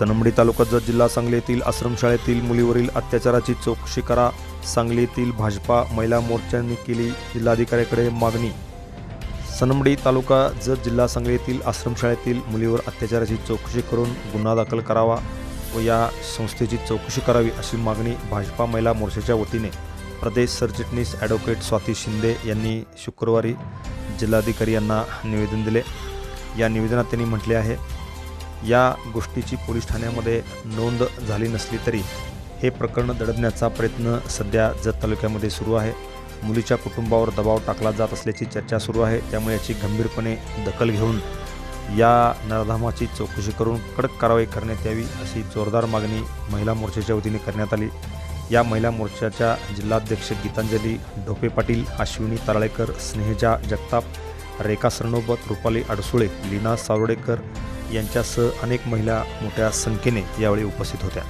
सनमडी तालुका जत जिल्हा सांगली येथील आश्रमशाळेतील मुलीवरील अत्याचाराची चौकशी करा. सांगली येथील भाजपा महिला मोर्चाने केली जिल्हाधिकाऱ्याकडे मागणी. सनमडी तालुका जत जिल्हा सांगली येथील आश्रमशाळेतील मुलीवर अत्याचाराची चौकशी करून गुन्हा दाखल करावा व या संस्थेची चौकशी करावी अशी मागणी भाजपा महिला मोर्चाच्या वतीने प्रदेश सरचिटणीस ॲडव्होकेट स्वाती शिंदे यांनी शुक्रवारी जिल्हाधिकारी यांना निवेदन दिले. या निवेदनात त्यांनी म्हटले आहे या गोष्टीची पोलीस ठाण्यामध्ये नोंद झाली नसली तरी हे प्रकरण दडपण्याचा प्रयत्न सध्या जत तालुक्यामध्ये सुरू आहे. मुलीच्या कुटुंबावर दबाव टाकला जात असल्याची चर्चा सुरू आहे. त्यामुळे याची गंभीरपणे दखल घेऊन या नरधामाची चौकशी करून कडक कारवाई करण्यात यावी अशी जोरदार मागणी महिला मोर्चाच्या वतीने करण्यात आली. या महिला मोर्चाच्या जिल्हाध्यक्ष गीतांजली ढोपे पाटील अश्विनी ताराळेकर स्नेहजा जगताप रेखा सरनोबत रुपाली अडसुळे लीना सावडेकर यांच्यासह अनेक महिला मोठ्या संख्येने यावेळी उपस्थित होत्या.